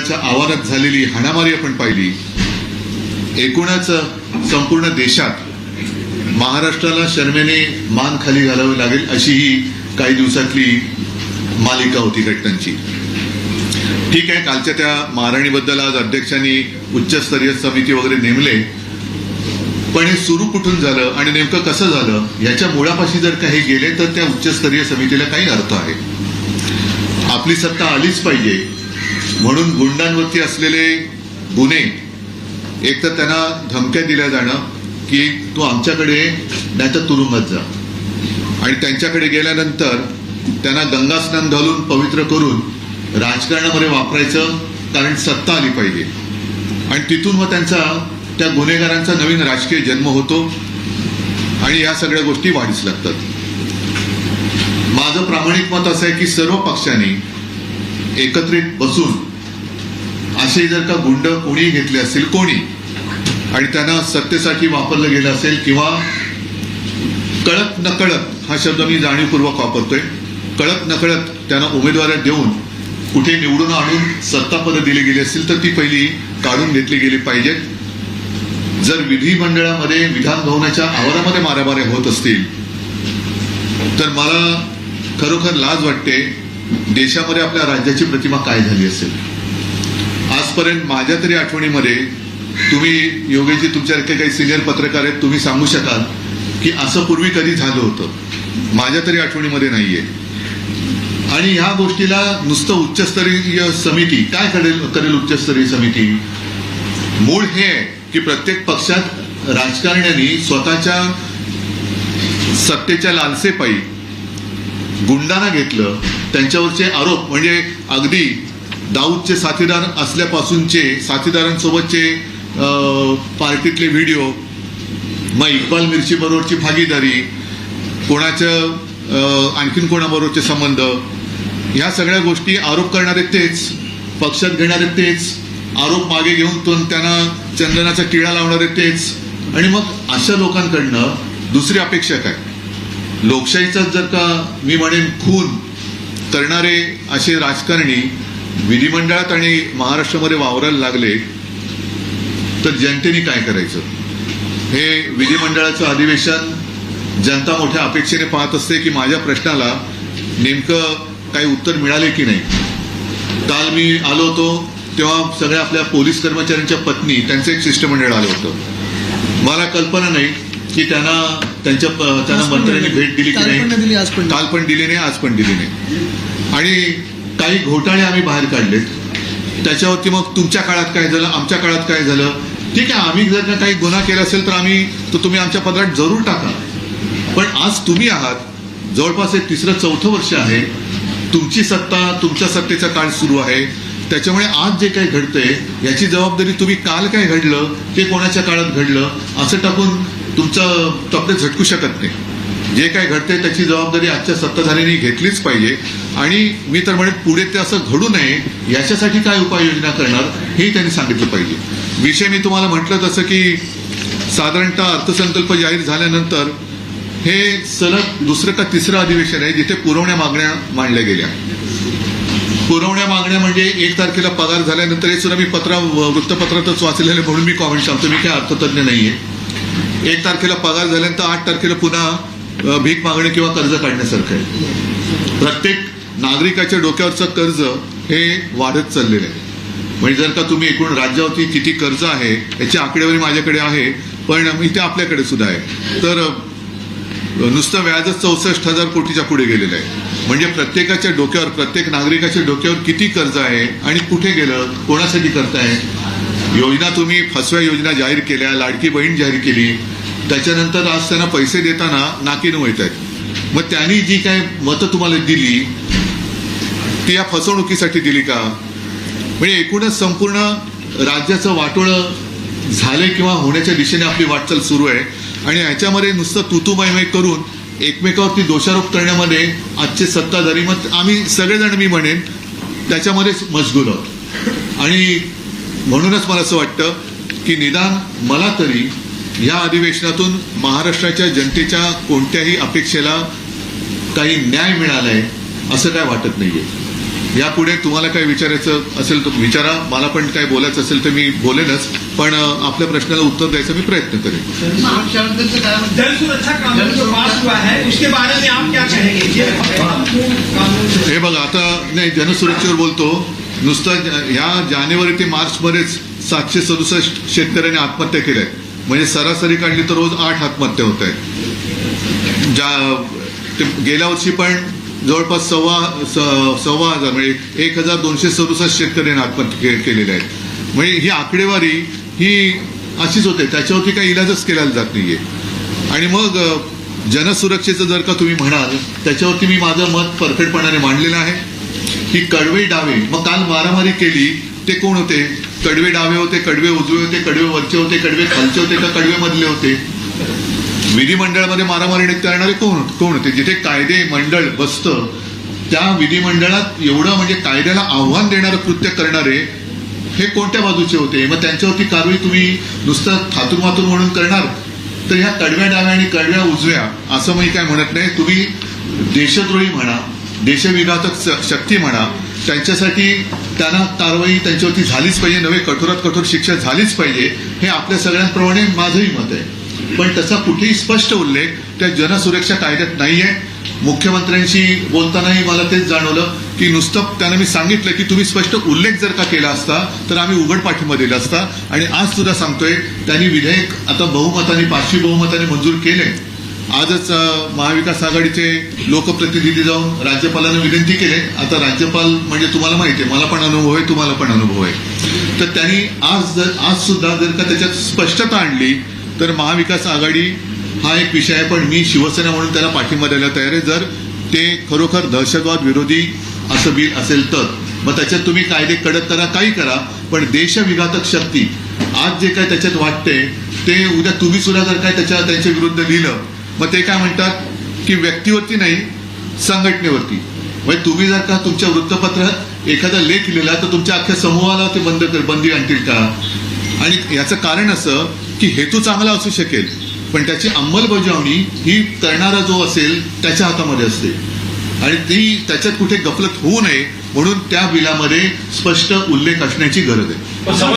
आवारात झालेली हाणामारी आपण पाहिली. एकूणच संपूर्ण देशात महाराष्ट्राला शर्मेने मान खाली घालावी लागेल अशी ही काही दिवसातली मालिका होती घटनांची. ठीक आहे कालच्या त्या महाराणीबद्दल आज अध्यक्षांनी उच्चस्तरीय समिती वगैरे नेमले. पण हे सुरू कुठून झालं आणि नेमकं कसं झालं याच्या मुळापाशी जर काही गेले तर त्या उच्चस्तरीय समितीला काही अर्थ आहे. आपली सत्ता आलीच पाहिजे. म्हणून गुंडांवरती असलेले गुन्हे एक तर त्यांना धमक्या दिल्या जाणं की तू आमच्याकडे ये, नाहीतर तुरुंगात जा. आणि त्यांच्याकडे गेल्यानंतर त्यांना गंगास्नान घालून पवित्र करून राजकारणामध्ये वापरायचं कारण सत्ता आली पाहिजे. आणि तिथून मग त्यांचा त्या गुन्हेगारांचा नवीन राजकीय जन्म होतो आणि या सगळ्या गोष्टी वाढीस लागतात. माझं प्रामाणिक मत असं आहे की सर्व पक्षांनी एकत्रित बसून असे जर का गुंड कोणी घेतले असतील कोणी आणि त्यांना सत्तेसाठी वापरलं गेलं असेल किंवा कळत नकळत हा शब्द मी जाणीवपूर्वक वापरतोय कळत नकळत त्यांना उमेदवार देऊन कुठे निवडून आणून सत्तापदं दिली गेली असतील तर ती पहिली काढून घेतली गेली पाहिजेत. जर विधिमंडळामध्ये विधानभवनाच्या आवारामध्ये मारामाऱ्या होत असतील तर मला खरोखर लाज वाटते देशामध्ये आपल्या राज्याची प्रतिमा काय झाली असेल. आजपर्यंत माझ्या तरी आठवणीमध्ये तुम्ही योगेशजी तुमच्यासारखे काही सिनियर पत्रकार आहेत तुम्ही सांगू शकाल की असं पूर्वी कधी झालं होतं. माझ्या तरी आठवणीमध्ये नाहीये. आणि ह्या गोष्टीला नुसतं उच्चस्तरीय समिती काय करेल करेल उच्चस्तरीय समिती? मूळ हे आहे की प्रत्येक पक्षात राजकारण्यांनी स्वतःच्या सत्तेच्या लालसेपायी गुंडांना घेतलं त्यांच्यावरचे आरोप. म्हणजे अगदी दाऊदचे साथीदार असल्यापासूनचे साथीदारांसोबतचे पार्टीतले व्हिडिओ मग इक्बाल मिरची बरोबरची भागीदारी कोणाचं आणखीन कोणाबरोबरचे संबंध ह्या सगळ्या गोष्टी आरोप करणारे तेच पक्षात घेणारे तेच आरोप मागे घेऊन तो त्यांना चंदनाचा टिळा लावणारे तेच आणि मग अशा लोकांकडनं दुसरी अपेक्षा काय? लोकशाहीचा जर का मी म्हणेन खून करणारे असे राजकारणी विधिमंडळात आणि महाराष्ट्रामध्ये वावरायला लागले तर जनतेने काय करायचं? हे विधिमंडळाचं अधिवेशन जनता मोठ्या अपेक्षेने पाहत असते की माझ्या प्रश्नाला नेमकं काही उत्तर मिळाले की नाही. काल मी आलो होतो तेव्हा सगळ्या आपल्या पोलीस कर्मचाऱ्यांच्या पत्नी त्यांचं एक शिष्टमंडळ आलं होतं. मला कल्पना नाही की त्यांना त्यांच्या त्यांना मंत्र्यांनी. भेट दिली की नाही. काल पण दिली नाही आज पण दिली नाही. आणि काही घोटाळे आम्ही बाहेर काढलेत. त्याच्यावरती मग तुमच्या काळात काय झालं आमच्या काळात काय झालं? ठीक आहे आम्ही जर का काही गुन्हा केला असेल तर आम्ही तो तुम्ही आमच्या पदरात जरूर टाका. पण आज तुम्ही आहात जवळपास एक तिसरं चौथं वर्ष आहे तुमची सत्ता तुमच्या सत्तेचा काळ सुरू आहे. त्याच्यामुळे आज जे काही घडतंय याची जबाबदारी तुम्ही काल काय घडलं ते कोणाच्या काळात घडलं असं टाकून तुमचं तपडे झटकू शकत नाही. जे काय घडतंय त्याची जबाबदारी आजच्या सत्ताधाऱ्यांनी घेतलीच पाहिजे. आणि मी तर म्हणेन पुढे ते असं घडू नये याच्यासाठी काय उपाययोजना करणार हे त्यांनी सांगितलं पाहिजे. विषय मी तुम्हाला म्हटलं तसं की साधारणतः अर्थसंकल्प जाहीर झाल्यानंतर हे सलग दुसरं का तिसरं अधिवेशन आहे जिथे पुरवण्या मागण्या मांडल्या गेल्या. पुरवण्या मागण्या म्हणजे एक तारखेला पगार झाल्यानंतर हे सुद्धा मी पत्र वृत्तपत्रातच वाचलेले म्हणून मी कॉमेंट सांगतो मी काय अर्थतज्ञ नाहीये. एक तारखेला पगार झाल्यानंतर आठ तारखेला पुन्हा भीक मागणे किंवा कर्ज काढण्यासारखं आहे. प्रत्येक नागरिकाच्या डोक्यावरचं कर्ज हे वाढत चाललेलं आहे. म्हणजे जर का तुम्ही एकूण राज्यावरती किती कर्ज आहे याची आकडेवारी माझ्याकडे आहे पण इथे आपल्याकडे सुद्धा आहे. तर नुसतं व्याजच चौसष्ट हजार कोटीच्या पुढे गेलेलं आहे. म्हणजे प्रत्येकाच्या डोक्यावर प्रत्येक नागरिकाच्या डोक्यावर किती कर्ज आहे आणि कुठे गेलं कोणासाठी करताय? योजना तुम्ही फसव्या योजना जाहीर केल्या लाडकी बहीण जाहीर केली त्याच्यानंतर आज त्यांना पैसे देताना नाकीनं मिळत आहेत मग त्यांनी जी काय मतं तुम्हाला दिली ती या फसवणुकीसाठी दिली का? म्हणजे एकूणच संपूर्ण राज्याचं वाटोळं झालंय किंवा होण्याच्या दिशेने आपली वाटचाल सुरू आहे. आणि याच्यामध्ये नुसतं तुतुमयमय करून एकमेकावरती दोषारोप करण्यामध्ये आजचे सत्ताधारी मग आम्ही सगळेजण मी म्हणेन त्याच्यामध्येच मशगूल आहोत. आणि म्हणूनच मला असं वाटतं की निदान मला तरी या अधिवेशनातून महाराष्ट्राच्या जनतेच्या कोणत्याही अपेक्षेला काही न्याय मिळालाय असं काय वाटत नाहीये. यापुढे तुम्हाला काय विचारायचं असेल तर विचारा मला पण काय बोलायचं असेल तर मी बोलेनच पण आपल्या प्रश्नाला उत्तर द्यायचा मी प्रयत्न करेन. है बघा आता नाही जनसुरक्षेवर बोलतो. नुसतं ह्या जानेवारी ते मार्च मध्येच सातशे सदुसष्ट शेतकऱ्यांनी आत्महत्या केल्या. म्हणजे सरासरी काढली तर रोज आठ आत्महत्या होत आहेत. ज्या ते गेल्या वर्षी पण जवळपास सव्वा स- सव्वा हजार म्हणजे एक हजार दोनशे सदुसष्ट शेतकऱ्यांनी आत्महत्या केलेल्या आहेत. म्हणजे ही आकडेवारी ही अशीच होते त्याच्यावरती काही इलाजच केला जात नाहीये. आणि मग जनसुरक्षेचं जर का तुम्ही म्हणाल त्याच्यावरती मी माझं मत परफेक्टपणाने मांडलेलं आहे. की कडवे डावे मग काल मारामारी केली ते कोण होते? कडवे डावे होते कडवे उजवे होते कडवे वरचे होते कडवे खालचे होते का कडवे मधले होते? विधिमंडळामध्ये मारामारी करणारे कोण कोण होते? जिथे कायदे मंडळ बसतं त्या विधिमंडळात एवढं म्हणजे कायद्याला आव्हान देणारं कृत्य करणारे हे कोणत्या बाजूचे होते? मग त्यांच्यावरती कारवाई तुम्ही नुसतं थातूर मातूर म्हणून करणार? तर ह्या कडव्या डाव्या आणि कडव्या उजव्या असं मी काय म्हणत नाही. तुम्ही देशद्रोही म्हणा देशविघातक शक्ती म्हणा त्यांच्यासाठी त्यांना कारवाई त्यांच्यावरती झालीच पाहिजे नव्हे कठोरात कठोर शिक्षा झालीच पाहिजे हे आपल्या सगळ्यांप्रमाणे माझंही मत आहे. पण तसा कुठेही स्पष्ट उल्लेख त्या जनसुरक्षा कायद्यात नाहीये. मुख्यमंत्र्यांशी बोलतानाही मला तेच जाणवलं की नुसतं त्यांना मी सांगितलं की तुम्ही स्पष्ट उल्लेख जर का केला असता तर आम्ही उघड पाठिंबा दिला असता. आणि आज सुद्धा सांगतोय त्यांनी विधेयक आता बहुमताने पाचशे बहुमताने मंजूर केले आजच महाविकास आघाडीचे लोकप्रतिनिधी जाऊन राज्यपालांना विनंती केले. आता राज्यपाल म्हणजे तुम्हाला माहिती आहे मला पण अनुभव आहे तुम्हाला पण अनुभव आहे. तर त्यांनी आज जर आज सुद्धा जर का त्याच्यात स्पष्टता आणली तर महाविकास आघाडी हा एक विषय आहे पण मी शिवसेना म्हणून त्याला पाठिंबा द्यायला तयार आहे. जर ते खरोखर दहशतवाद विरोधी असं बिल असेल तर मग त्याच्यात तुम्ही कायदे कडक करा काही करा पण देशविघातक शक्ती आज जे काय त्याच्यात वाटते ते उद्या तुम्ही सुद्धा जर काय त्याच्या त्यांच्या विरुद्ध लिहिलं मग ते काय म्हणतात की व्यक्तीवरती नाही संघटनेवरती. म्हणजे तुम्ही जर का तुमच्या वृत्तपत्रात एखादा लेख लिहिला तर तुमच्या अख्ख्या समूहाला ते बंद कर बंदी आणतील का? आणि याचं कारण असं की हेतू चांगला असू शकेल पण त्याची अंमलबजावणी ही करणारा जो असेल त्याच्या हातामध्ये असते. आणि ती त्याच्यात कुठे गफलत होऊ नये म्हणून त्या बिलामध्ये स्पष्ट उल्लेख असण्याची गरज आहे.